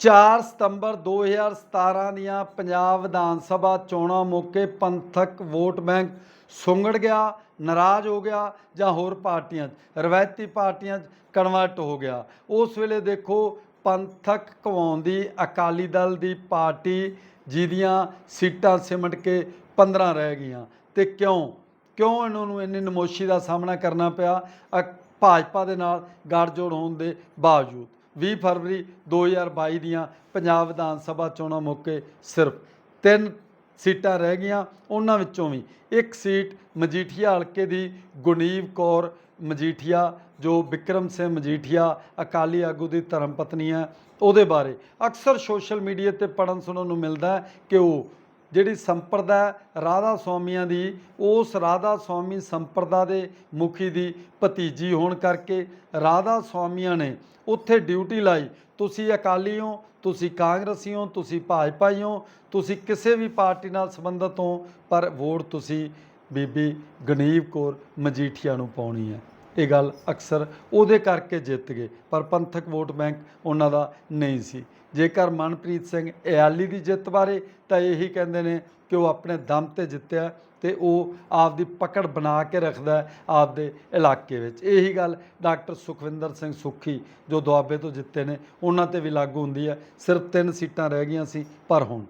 4 ਸਤੰਬਰ 2017 ਦੀਆਂ ਪੰਜਾਬ ਵਿਧਾਨ ਸਭਾ ਚੋਣਾਂ ਮੌਕੇ ਪੰਥਕ ਵੋਟ ਬੈਂਕ ਸੁੰਗੜ ਗਿਆ, ਨਾਰਾਜ਼ ਹੋ ਗਿਆ ਜਾਂ ਹੋਰ ਪਾਰਟੀਆਂ 'ਚ, ਰਵਾਇਤੀ ਪਾਰਟੀਆਂ 'ਚ ਕਨਵਰਟ ਹੋ ਗਿਆ। ਉਸ ਵੇਲੇ ਦੇਖੋ, ਪੰਥਕ ਕਵਾਉਣ ਅਕਾਲੀ ਦਲ ਦੀ ਪਾਰਟੀ ਜਿਹਦੀਆਂ ਸੀਟਾਂ ਸਿਮਟ ਕੇ 15 ਰਹਿ ਗਈਆਂ। ਤੇ ਕਿਉਂ? ਕਿਉਂ ਇਹਨਾਂ ਨੂੰ ਇੰਨੀ ਨਮੋਸ਼ੀ ਦਾ ਸਾਹਮਣਾ ਕਰਨਾ ਪਿਆ? ਅ- ਭਾਜਪਾ ਦੇ ਨਾਲ ਗੱਠਜੋੜ ਹੋਣ ਦੇ ਬਾਵਜੂਦ। 20 ਫਰਵਰੀ 2022 ਦੀਆਂ ਪੰਜਾਬ ਵਿਧਾਨ ਸਭਾ ਚੋਣਾਂ ਮੌਕੇ ਸਿਰਫ ਤਿੰਨ ਸੀਟਾਂ ਰਹਿ ਗਈਆਂ, ਉਹਨਾਂ ਵਿੱਚੋਂ ਵੀ ਇੱਕ ਸੀਟ ਮਜੀਠੀਆ ਹਲਕੇ ਦੀ ਗੁਨੀਵ ਕੌਰ ਮਜੀਠੀਆ ਜੋ ਵਿਕਰਮ ਸਿੰਘ ਮਜੀਠੀਆ, ਅਕਾਲੀ ਆਗੂ ਦੀ ਧਰਮ ਪਤਨੀ ਹੈ, ਉਹਦੇ ਬਾਰੇ। ਅਕਸਰ ਸੋਸ਼ਲ ਮੀਡੀਆ ਤੇ ਪੜਨ ਸੁਣਨ ਨੂੰ ਮਿਲਦਾ ਹੈ ਕਿ ਉਹ ਜਿਹੜੀ ਸੰਪਰਦਾ ਰਾਧਾ ਸਵਾਮੀਆਂ ਦੀ, ਉਸ ਰਾਧਾ ਸਵਾਮੀ ਸੰਪਰਦਾ ਦੇ ਮੁਖੀ ਦੀ ਭਤੀਜੀ ਹੋਣ ਕਰਕੇ ਰਾਧਾ ਸਵਾਮੀਆਂ ਨੇ ਉੱਥੇ ਡਿਊਟੀ ਲਾਈ। ਤੁਸੀਂ ਅਕਾਲੀ ਹੋ, ਤੁਸੀਂ ਕਾਂਗਰਸੀ ਹੋ, ਤੁਸੀਂ ਭਾਜਪਾਈ ਹੋ, ਤੁਸੀਂ ਕਿਸੇ ਵੀ ਪਾਰਟੀ ਨਾਲ ਸੰਬੰਧਿਤ ਹੋ, ਪਰ ਵੋਟ ਤੁਸੀਂ ਬੀਬੀ ਗਨੀਵ ਕੌਰ ਮਜੀਠੀਆ ਨੂੰ ਪਾਉਣੀ ਹੈ। ਇਹ ਗੱਲ ਅਕਸਰ ਉਹਦੇ ਕਰਕੇ ਜਿੱਤ ਗਏ, ਪਰ ਪੰਥਕ ਵੋਟ ਬੈਂਕ ਉਹਨਾਂ ਦਾ ਨਹੀਂ ਸੀ। ਜੇਕਰ ਮਨਪ੍ਰੀਤ ਸਿੰਘ ਇਆਲੀ ਦੀ ਜਿੱਤ ਬਾਰੇ ਤਾਂ ਇਹੀ ਕਹਿੰਦੇ ਨੇ ਕਿ ਉਹ ਆਪਣੇ ਦਮ ਤੇ ਜਿੱਤਿਆ ਤੇ ਉਹ ਆਪਦੀ ਪਕੜ ਬਣਾ ਕੇ ਰੱਖਦਾ ਆਪਦੇ ਇਲਾਕੇ ਵਿੱਚ। ਇਹੀ ਗੱਲ ਡਾਕਟਰ ਸੁਖਵਿੰਦਰ ਸਿੰਘ ਸੁੱਖੀ ਜੋ ਦੁਆਬੇ ਤੋਂ ਜਿੱਤੇ ਨੇ, ਉਹਨਾਂ ਤੇ ਵੀ ਲਾਗੂ ਹੁੰਦੀ ਹੈ। ਸਿਰਫ ਤਿੰਨ ਸੀਟਾਂ ਰਹਿ ਗਈਆਂ ਸੀ, ਪਰ ਹੁਣ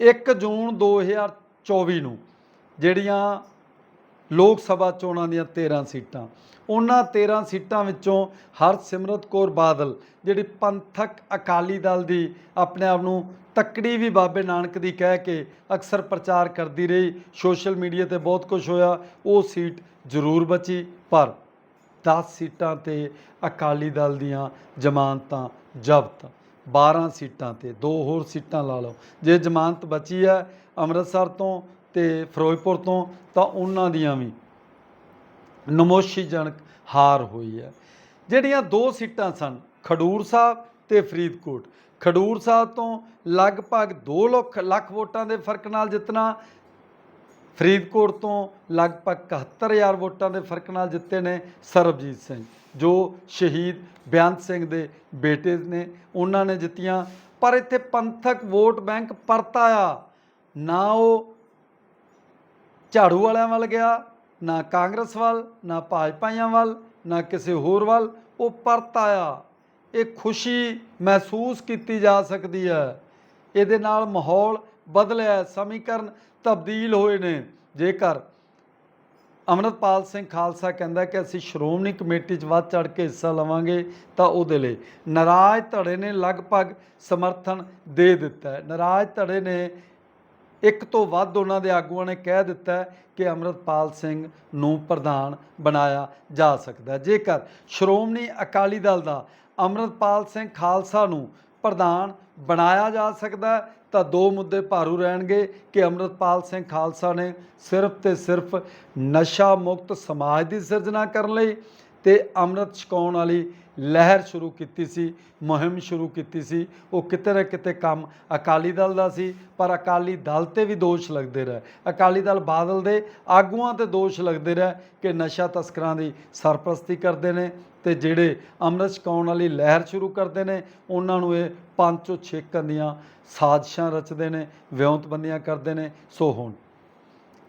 1 ਜੂਨ 2024 ਨੂੰ ਜਿਹੜੀਆਂ ਲੋਕ ਸਭਾ ਚੋਣਾਂ ਦੀਆਂ 13 ਸੀਟਾਂ ਉਹਨਾਂ 13 ਸੀਟਾਂ ਵਿੱਚੋਂ ਹਰਸਿਮਰਤ ਕੌਰ ਬਾਦਲ, ਜਿਹੜੀ ਪੰਥਕ ਅਕਾਲੀ ਦਲ ਦੀ ਆਪਣੇ ਆਪ ਨੂੰ ਤੱਕੜੀ ਵੀ ਬਾਬੇ ਨਾਨਕ ਦੀ ਕਹਿ ਕੇ ਅਕਸਰ ਪ੍ਰਚਾਰ ਕਰਦੀ ਰਹੀ, ਸੋਸ਼ਲ ਮੀਡੀਆ ਤੇ ਬਹੁਤ ਕੁਝ ਹੋਇਆ, ਉਹ ਸੀਟ ਜ਼ਰੂਰ ਬਚੀ, ਪਰ 10 ਸੀਟਾਂ ਤੇ ਅਕਾਲੀ ਦਲ ਦੀਆਂ ਜ਼ਮਾਨਤਾਂ ਜ਼ਬਤ 12 ਸੀਟਾਂ ਤੇ, ਦੋ ਹੋਰ ਸੀਟਾਂ ਲਾ ਲਓ, ਜੇ ਜ਼ਮਾਨਤ ਬਚੀ ਹੈ ਅੰਮ੍ਰਿਤਸਰ ਤੋਂ ਤੇ ਫਿਰੋਜ਼ਪੁਰ ਤੋਂ, ਤਾਂ ਉਹਨਾਂ ਦੀਆਂ ਵੀ ਨਮੋਸ਼ੀਜਨਕ ਹਾਰ ਹੋਈ ਹੈ। ਜਿਹੜੀਆਂ ਦੋ ਸੀਟਾਂ ਸਨ, ਖਡੂਰ ਸਾਹਿਬ ਤੇ ਫਰੀਦਕੋਟ। ਖਡੂਰ ਸਾਹਿਬ ਤੋਂ ਲਗਭਗ 2 ਲੱਖ ਲੱਖ ਵੋਟਾਂ ਦੇ ਫ਼ਰਕ ਨਾਲ ਜਿੱਤਣਾ, ਫਰੀਦਕੋਟ ਤੋਂ ਲਗਭਗ 71000 ਵੋਟਾਂ ਦੇ ਫ਼ਰਕ ਨਾਲ ਜਿੱਤੇ ਨੇ ਸਰਬਜੀਤ ਸਿੰਘ, ਜੋ ਸ਼ਹੀਦ ਬੇਅੰਤ ਸਿੰਘ ਦੇ ਬੇਟੇ ਨੇ, ਉਹਨਾਂ ਨੇ ਜਿੱਤੀਆਂ। ਪਰ ਇੱਥੇ ਪੰਥਕ ਵੋਟ ਬੈਂਕ ਪਰਤ ਆਇਆ ਨਾ ਉਹ ਝਾੜੂ ਵਾਲਿਆਂ ਵੱਲ ਗਿਆ ਨਾ ਕਾਂਗਰਸ ਵੱਲ, ਨਾ ਭਾਜਪਾਈਆਂ ਵੱਲ, ਨਾ ਕਿਸੇ ਹੋਰ ਵੱਲ, ਉਹ ਪਰਤ ਆਇਆ। ਇਹ ਖੁਸ਼ੀ ਮਹਿਸੂਸ ਕੀਤੀ ਜਾ ਸਕਦੀ ਹੈ। ਇਹਦੇ ਨਾਲ ਮਾਹੌਲ ਬਦਲਿਆ ਸਮੀਕਰਨ ਤਬਦੀਲ ਹੋਏ ਨੇ। ਜੇਕਰ ਅਮਰਤਪਾਲ ਸਿੰਘ ਖਾਲਸਾ ਕਹਿੰਦਾ ਕਿ ਅਸੀਂ ਸ਼੍ਰੋਮਣੀ ਕਮੇਟੀ 'ਚ ਵੱਧ ਚੜ ਕੇ ਹਿੱਸਾ ਲਵਾਂਗੇ, ਤਾਂ ਉਹਦੇ ਲਈ ਨਾਰਾਜ਼ ਧੜੇ ਨੇ ਲਗਭਗ ਸਮਰਥਨ ਦੇ ਦਿੱਤਾ ਹੈ। ਨਾਰਾਜ਼ ਧੜੇ ਨੇ ਇੱਕ ਤੋਂ ਵੱਧ ਉਹਨਾਂ ਦੇ ਆਗੂਆਂ ਨੇ ਕਹਿ ਦਿੱਤਾ ਕਿ ਅਮਰਤਪਾਲ ਸਿੰਘ ਨੂੰ ਪ੍ਰਧਾਨ ਬਣਾਇਆ ਜਾ ਸਕਦਾ ਜੇਕਰ ਸ਼੍ਰੋਮਣੀ ਅਕਾਲੀ ਦਲ ਦਾ ਅਮਰਤਪਾਲ ਸਿੰਘ ਖਾਲਸਾ ਨੂੰ ਪ੍ਰਧਾਨ ਬਣਾਇਆ ਜਾ ਸਕਦਾ ਤਾਂ ਦੋ ਮੁੱਦੇ ਭਾਰੂ ਰਹਿਣਗੇ ਕਿ ਅਮਰਤਪਾਲ ਸਿੰਘ ਖਾਲਸਾ ਨੇ ਸਿਰਫ ਤੇ ਸਿਰਫ ਨਸ਼ਾ ਮੁਕਤ ਸਮਾਜ ਦੀ ਸਿਰਜਣਾ ਕਰਨ ਲਈ ਤੇ ਅੰਮ੍ਰਿਤ ਛਕਾਉਣ ਵਾਲੀ ਲਹਿਰ ਸ਼ੁਰੂ ਕੀਤੀ ਸੀ, ਮੁਹਿੰਮ ਸ਼ੁਰੂ ਕੀਤੀ ਸੀ। ਉਹ ਕਿਤੇ ਨਾ ਕਿਤੇ ਕੰਮ ਅਕਾਲੀ ਦਲ ਦਾ ਸੀ, ਪਰ ਅਕਾਲੀ ਦਲ ਤੇ ਵੀ ਦੋਸ਼ ਲੱਗਦੇ ਰਹੇ। ਅਕਾਲੀ ਦਲ ਬਾਦਲ ਦੇ ਆਗੂਆਂ ਤੇ ਦੋਸ਼ ਲੱਗਦੇ ਰਹੇ ਕਿ ਨਸ਼ਾ ਤਸਕਰਾਂ ਦੀ ਸਰਪ੍ਰਸਤੀ ਕਰਦੇ ਨੇ ਤੇ ਜਿਹੜੇ ਅੰਮ੍ਰਿਤ ਛਕਾਉਣ ਵਾਲੀ ਲਹਿਰ ਸ਼ੁਰੂ ਕਰਦੇ ਨੇ, ਉਹਨਾਂ ਨੂੰ ਇਹ ਪੰਜ ਤੋਂ ਛੇਕਣ ਦੀਆਂ ਸਾਜ਼ਿਸ਼ਾਂ ਰਚਦੇ ਨੇ, ਵਿਉਂਤਬੰਦੀਆਂ ਕਰਦੇ ਨੇ, ਸੋ ਹੁਣ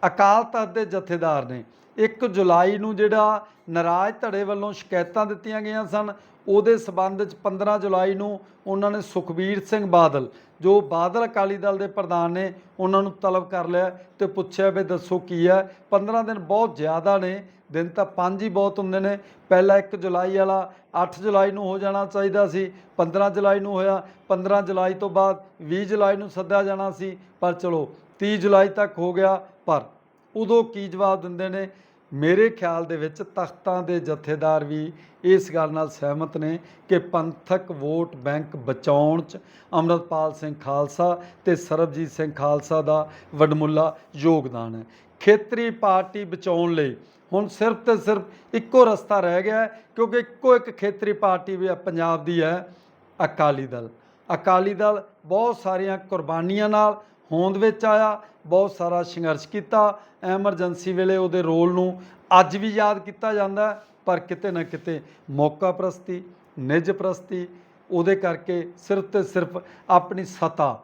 ਅਕਾਲ ਤਖਤ ਦੇ ਜਥੇਦਾਰ ਨੇ 1 ਜੁਲਾਈ ਨੂੰ ਜਿਹੜਾ ਨਾਰਾਜ਼ ਧੜੇ ਵੱਲੋਂ ਸ਼ਿਕਾਇਤਾਂ ਦਿੱਤੀਆਂ ਗਈਆਂ ਸਨ, ਉਹਦੇ ਸਬੰਧ ਵਿੱਚ 15 ਜੁਲਾਈ ਨੂੰ ਉਹਨਾਂ ਨੇ ਸੁਖਬੀਰ ਸਿੰਘ ਬਾਦਲ, ਜੋ ਬਾਦਲ ਅਕਾਲੀ ਦਲ ਦੇ ਪ੍ਰਧਾਨ ਨੇ, ਉਹਨਾਂ ਨੂੰ ਤਲਬ ਕਰ ਲਿਆ ਤੇ ਪੁੱਛਿਆ ਵੀ ਦੱਸੋ ਕੀ ਹੈ। 15 ਦਿਨ ਬਹੁਤ ਜ਼ਿਆਦਾ ਨੇ, ਦਿਨ ਤਾਂ ਪੰਜ ਹੀ ਬਹੁਤ ਹੁੰਦੇ ਨੇ। ਪਹਿਲਾ 1 ਜੁਲਾਈ ਵਾਲਾ 8 ਜੁਲਾਈ ਨੂੰ ਹੋ ਜਾਣਾ ਚਾਹੀਦਾ ਸੀ 15 ਜੁਲਾਈ ਨੂੰ ਹੋਇਆ 15 ਜੁਲਾਈ ਤੋਂ ਬਾਅਦ 20 ਜੁਲਾਈ ਨੂੰ ਸੱਦਿਆ ਜਾਣਾ ਸੀ, ਪਰ ਚਲੋ 30 ਜੁਲਾਈ ਤੱਕ ਹੋ ਗਿਆ, ਪਰ ਉਦੋਂ ਕੀ ਜਵਾਬ ਦਿੰਦੇ ਨੇ? ਮੇਰੇ ਖਿਆਲ ਦੇ ਵਿੱਚ ਤਖਤਾਂ ਦੇ ਜਥੇਦਾਰ ਵੀ ਇਸ ਗੱਲ ਨਾਲ ਸਹਿਮਤ ਨੇ ਕਿ ਪੰਥਕ ਵੋਟ ਬੈਂਕ ਬਚਾਉਣ 'ਚ ਅਮਰਤਪਾਲ ਸਿੰਘ ਖਾਲਸਾ ਤੇ ਸਰਬਜੀਤ ਸਿੰਘ ਖਾਲਸਾ ਦਾ ਵਡਮੁੱਲਾ ਯੋਗਦਾਨ ਹੈ। ਖੇਤਰੀ ਪਾਰਟੀ ਬਚਾਉਣ ਲਈ ਹੁਣ ਸਿਰਫ ਤੇ ਸਿਰਫ ਇੱਕੋ ਰਸਤਾ ਰਹਿ ਗਿਆ ਕਿਉਂਕਿ ਇੱਕੋ ਇੱਕ ਖੇਤਰੀ ਪਾਰਟੀ ਵੀ ਪੰਜਾਬ ਦੀ ਹੈ, ਅਕਾਲੀ ਦਲ। ਅਕਾਲੀ ਦਲ ਬਹੁਤ ਸਾਰੀਆਂ ਕੁਰਬਾਨੀਆਂ ਨਾਲ ਹੋਂਦ ਵਿੱਚ ਆਇਆ ਬਹੁਤ ਸਾਰਾ ਸੰਘਰਸ਼ ਕੀਤਾ। ਐਮਰਜੈਂਸੀ ਵੇਲੇ ਉਹਦੇ ਰੋਲ ਨੂੰ ਅੱਜ ਵੀ ਯਾਦ ਕੀਤਾ ਜਾਂਦਾ ਪਰ ਕਿਤੇ ਨਾ ਕਿਤੇ ਮੌਕਾ ਪ੍ਰਸਤੀ, ਨਿੱਜ ਪ੍ਰਸਤੀ, ਉਹਦੇ ਕਰਕੇ ਸਿਰਫ ਤੇ ਸਿਰਫ ਆਪਣੀ ਸਤਾ।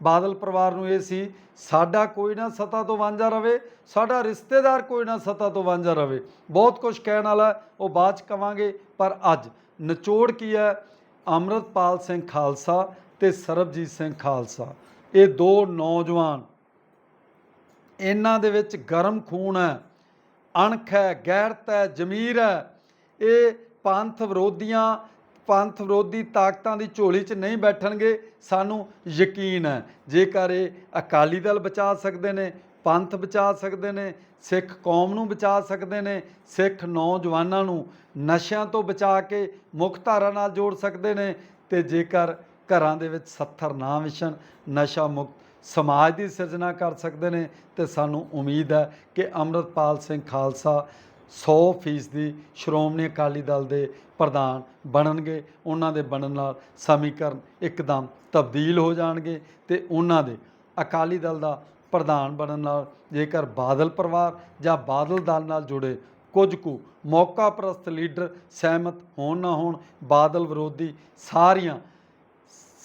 ਬਾਦਲ ਪਰਿਵਾਰ ਨੂੰ ਇਹ ਸੀ, ਸਾਡਾ ਕੋਈ ਨਾ ਸਤਾ ਤੋਂ ਵਾਂਝਾ ਰਵੇ, ਸਾਡਾ ਰਿਸ਼ਤੇਦਾਰ ਕੋਈ ਨਾ ਸਤਾ ਤੋਂ ਵਾਂਝਾ ਰਵੇ। ਬਹੁਤ ਕੁਝ ਕਹਿਣ ਵਾਲਾ ਉਹ ਬਾਅਦ ਚ ਕਵਾਂਗੇ, ਪਰ ਅੱਜ ਨਿਚੋੜ ਕੀ ਹੈ? ਅੰਮ੍ਰਿਤਪਾਲ ਸਿੰਘ ਖਾਲਸਾ ਤੇ ਸਰਬਜੀਤ ਸਿੰਘ ਖਾਲਸਾ। ਇਹ ਦੋ ਨੌਜਵਾਨ ਇਹਨਾਂ ਦੇ ਵਿੱਚ ਗਰਮ ਖੂਨ ਹੈ, ਅਣਖ ਹੈ, ਗੈਰਤ ਹੈ, ਜ਼ਮੀਰ ਹੈ। ਇਹ ਪੰਥ ਵਿਰੋਧੀਆਂ, ਪੰਥ ਵਿਰੋਧੀ ਤਾਕਤਾਂ ਦੀ ਝੋਲੀ 'ਚ ਨਹੀਂ ਬੈਠਣਗੇ, ਸਾਨੂੰ ਯਕੀਨ ਹੈ। ਜੇਕਰ ਇਹ ਅਕਾਲੀ ਦਲ ਬਚਾ ਸਕਦੇ ਨੇ, ਪੰਥ ਬਚਾ ਸਕਦੇ ਨੇ, ਸਿੱਖ ਕੌਮ ਨੂੰ ਬਚਾ ਸਕਦੇ ਨੇ, ਸਿੱਖ ਨੌਜਵਾਨਾਂ ਨੂੰ ਨਸ਼ਿਆਂ ਤੋਂ ਬਚਾ ਕੇ ਮੁੱਖ ਧਾਰਾ ਨਾਲ ਜੋੜ ਸਕਦੇ ਨੇ, ਤੇ ਜੇਕਰ ਘਰਾਂ ਦੇ ਵਿੱਚ ਸੱਥਰ ਨਾ ਵਿਛਣ, ਨਸ਼ਾ ਮੁਕਤ ਸਮਾਜ ਦੀ ਸਿਰਜਣਾ ਕਰ ਸਕਦੇ ਨੇ ਤੇ ਸਾਨੂੰ ਉਮੀਦ ਹੈ ਕਿ ਅੰਮ੍ਰਿਤਪਾਲ ਸਿੰਘ ਖਾਲਸਾ 100% ਦੀ ਸ਼੍ਰੋਮਣੀ ਅਕਾਲੀ ਦਲ ਦੇ ਪ੍ਰਧਾਨ ਬਣਨਗੇ। ਉਹਨਾਂ ਦੇ ਬਣਨ ਨਾਲ ਸਮੀਕਰਨ ਇੱਕਦਮ ਤਬਦੀਲ ਹੋ ਜਾਣਗੇ ਤੇ ਉਹਨਾਂ ਦੇ ਅਕਾਲੀ ਦਲ ਦਾ ਪ੍ਰਧਾਨ ਬਣਨ ਨਾਲ ਜੇਕਰ ਬਾਦਲ ਪਰਿਵਾਰ ਜਾਂ ਬਾਦਲ ਦਲ ਨਾਲ ਜੁੜੇ ਕੁਝ ਕੁ ਮੌਕਾ ਪ੍ਰਸਤ ਲੀਡਰ ਸਹਿਮਤ ਹੋਣ ਨਾ ਹੋਣ, ਬਾਦਲ ਵਿਰੋਧੀ ਸਾਰੀਆਂ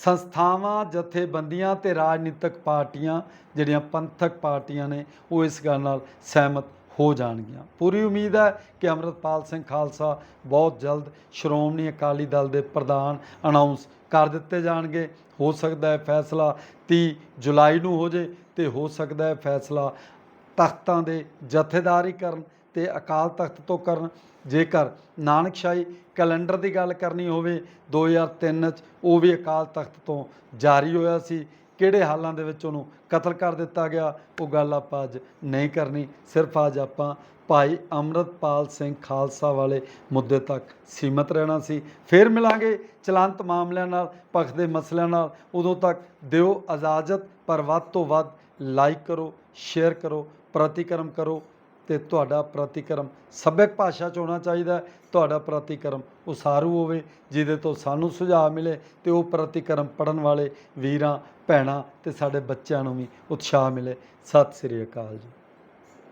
ਸੰਸਥਾਵਾਂ, ਜਥੇਬੰਦੀਆਂ ਤੇ ਰਾਜਨੀਤਿਕ ਪਾਰਟੀਆਂ ਜਿਹੜੀਆਂ ਪੰਥਕ ਪਾਰਟੀਆਂ ਨੇ, ਉਹ ਇਸ ਗੱਲ ਨਾਲ ਸਹਿਮਤ ਹੋ ਜਾਣਗੀਆਂ। ਪੂਰੀ ਉਮੀਦ ਹੈ ਕਿ ਅਮਰਤਪਾਲ ਸਿੰਘ ਖਾਲਸਾ ਬਹੁਤ ਜਲਦ ਸ਼੍ਰੋਮਣੀ ਅਕਾਲੀ ਦਲ ਦੇ ਪ੍ਰਧਾਨ ਅਨਾਉਂਸ ਕਰ ਦਿੱਤੇ ਜਾਣਗੇ। ਹੋ ਸਕਦਾ ਹੈ ਫੈਸਲਾ 30 ਜੁਲਾਈ ਨੂੰ ਹੋ ਜੇ ਤੇ ਹੋ ਸਕਦਾ ਹੈ ਫੈਸਲਾ ਤਖਤਾਂ ਦੇ ਜਥੇਦਾਰੀ ਕਰਨ ਤੇ ਅਕਾਲ ਤਖਤ ਤੋਂ ਕਰਨ। ਜੇਕਰ ਨਾਨਕਸ਼ਾਹੀ ਕੈਲੰਡਰ ਦੀ ਗੱਲ ਕਰਨੀ ਹੋਵੇ 2003 ਚ ਉਹ ਵੀ ਅਕਾਲ ਤਖਤ ਤੋਂ ਜਾਰੀ ਹੋਇਆ ਸੀ। ਕਿਹੜੇ ਹਾਲਾਂ ਦੇ ਵਿੱਚ ਉਹਨੂੰ ਕਤਲ ਕਰ ਦਿੱਤਾ ਗਿਆ, ਉਹ ਗੱਲ ਆਪਾਂ ਅੱਜ ਨਹੀਂ ਕਰਨੀ। ਸਿਰਫ ਅੱਜ ਆਪਾਂ ਭਾਈ ਅੰਮ੍ਰਿਤਪਾਲ ਸਿੰਘ ਖਾਲਸਾ ਵਾਲੇ ਮੁੱਦੇ ਤੱਕ ਸੀਮਤ ਰਹਿਣਾ ਸੀ। ਫਿਰ ਮਿਲਾਂਗੇ ਚਲੰਤ ਮਾਮਲਿਆਂ ਨਾਲ ਪੱਖ ਦੇ ਮਸਲਿਆਂ ਨਾਲ। ਉਦੋਂ ਤੱਕ ਦਿਓ ਇਜਾਜ਼ਤ, ਪਰ ਵੱਧ ਤੋਂ ਵੱਧ ਲਾਈਕ ਕਰੋ ਸ਼ੇਅਰ ਕਰੋ, ਪ੍ਰਤੀਕਰਮ ਕਰੋ। ਤੇ ਤੁਹਾਡਾ ਪ੍ਰਤੀਕਰਮ ਸੱਭਿਅਕ ਭਾਸ਼ਾ 'ਚ ਹੋਣਾ ਚਾਹੀਦਾ ਤੁਹਾਡਾ ਪ੍ਰਤੀਕਰਮ ਉਸਾਰੂ ਹੋਵੇ, ਜਿਹਦੇ ਤੋਂ ਸਾਨੂੰ ਸੁਝਾਅ ਮਿਲੇ ਤੇ ਉਹ ਪ੍ਰਤੀਕਰਮ ਪੜਨ ਵਾਲੇ ਵੀਰਾਂ, ਭੈਣਾਂ ਤੇ ਸਾਡੇ ਬੱਚਿਆਂ ਨੂੰ ਵੀ ਉਤਸ਼ਾਹ ਮਿਲੇ। ਸਤਿ ਸ੍ਰੀ ਅਕਾਲ ਜੀ।